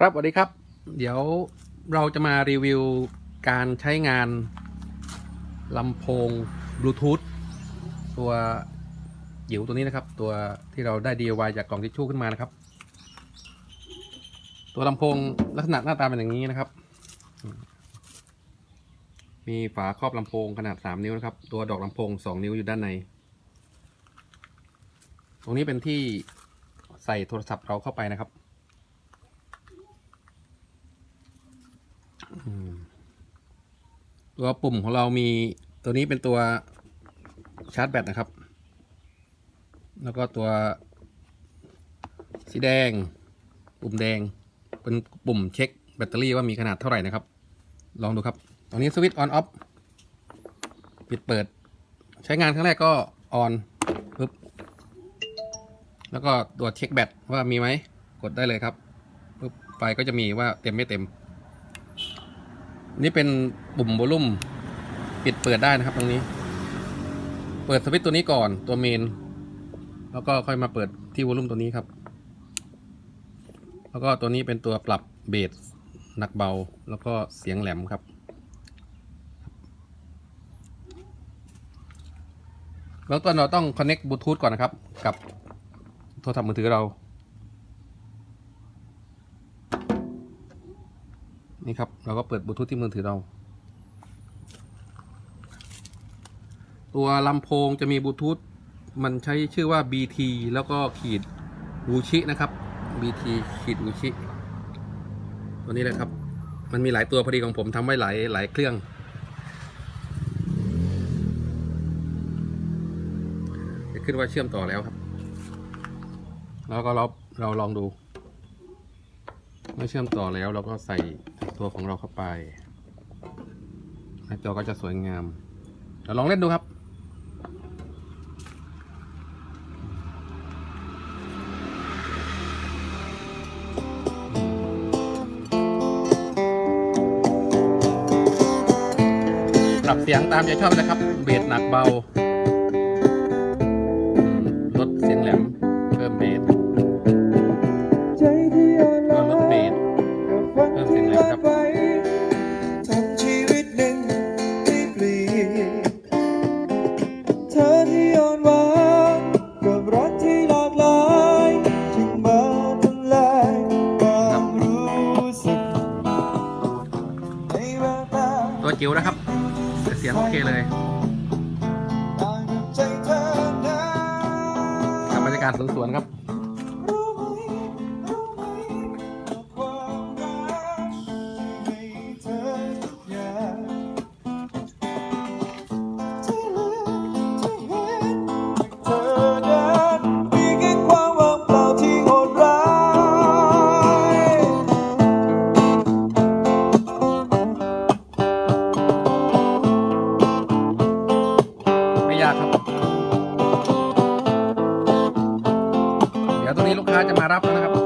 ครับสวัสดีครับ เดี๋ยวเราจะมารีวิวการใช้งานลำโพงบลูทูธตัวจิ๋วตัวนี้นะครับ ตัวที่เราได้ DIY จากกล่องทิชชู่ขึ้นมานะครับ ตัวลำโพงลักษณะหน้าตาเป็นอย่างนี้นะครับ มีฝาครอบลำโพงขนาด 3 นิ้วนะครับ ตัวดอกลำโพง 2 นิ้วอยู่ด้านใน ตรงนี้เป็นที่ใส่โทรศัพท์เราเข้าไปนะครับ อืม ตัวปุ่มของเรามีตัวนี้เป็นตัวชาร์จแบตนะครับ แล้วก็ตัว สีแดง ปุ่มแดง เป็นปุ่มเช็คแบตเตอรี่ว่ามีขนาดเท่าไหร่นะครับ ลองดูครับตรงนี้สวิตช์ออนออฟปิดเปิด ใช้งานครั้งแรกก็ออนปึ๊บ แล้วก็ตัวเช็คแบตว่ามีไหม กดได้เลยครับปึ๊บไฟก็จะมีว่าเต็มไม่เต็ม นี่เป็นปุ่มโวลุ่มปิดเปิดได้นะครับตรงนี้ เปิดสวิตตัวนี้ก่อนตัวเมน แล้วก็ค่อยมาเปิดที่โวลุ่มตัวนี้ครับ แล้วก็ตัวนี้เป็นตัวปรับเบสหนักเบา แล้วก็เสียงแหลมครับ แล้วตัวเราต้อง connect Bluetooth ก่อนนะครับ กับโทรศัพท์มือถือเรา นี่ครับ เราก็เปิดบลูทูธที่มือถือเรา ตัวลำโพงจะมีบลูทูธมันใช้ชื่อว่า BT แล้วก็ขีดวูชินะครับ BT ขีดวูชิตัวนี้เลยครับ มันมีหลายตัวพอดีของผมทำไว้หลายหลายเครื่อง จะขึ้นว่าเชื่อมต่อแล้วครับ แล้วก็เราเราลองดู เมื่อเชื่อมต่อแล้วเราก็ใส่ ตัวของเราเข้าไปหน้าจอก็จะสวยงามเดี๋ยวลองเล่นดูครับปรับเสียงตามใจชอบเลยครับ เบสหนักเบา กิลนะครับแต่เสียงโอเคเลยกับบรรยากาศสวนๆครับ นี้ลูกค้าจะมารับนะครับ